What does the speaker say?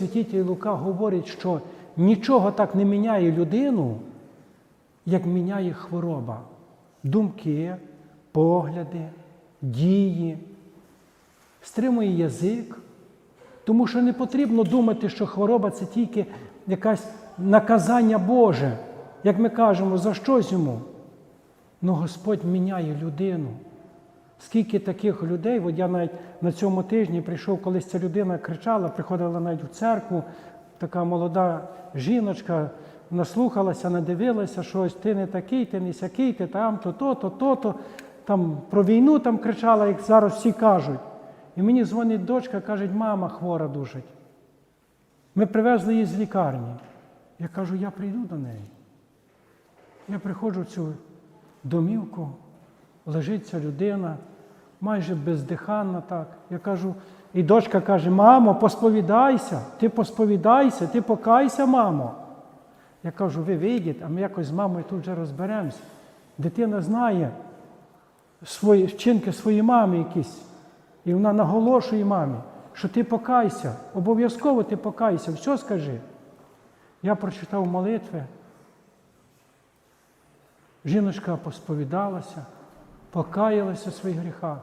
святитель Лука говорить, що нічого так не міняє людину, як міняє хвороба. Думки, погляди, дії, стримує язик. Тому що не потрібно думати, що хвороба це тільки якесь наказання Боже, як ми кажемо, за щось йому. Ну Господь міняє людину. Скільки таких людей, от я навіть на цьому тижні прийшов, колись ця людина кричала, приходила навіть в церкву, така молода жіночка, наслухалася, надивилася щось, ти не такий, ти не сякий, ти там, то, то, то, то, то. Там про війну там кричала, як зараз всі кажуть. І мені дзвонить дочка, каже, мама хвора душить. Ми привезли її з лікарні. Я кажу, я прийду до неї. Я приходжу в цю домівку, лежить ця людина, майже бездиханна так. Я кажу, і дочка каже: мамо, посповідайся, ти посповідайся, ти покайся, мамо. Я кажу, ви вийдіть, а ми якось з мамою тут вже розберемося. Дитина знає свої вчинки своєї мами якісь. І вона наголошує мамі, що ти покайся, обов'язково ти покайся, все скажи. Я прочитав молитви. Жіночка посповідалася, покаялася у своїх гріхах.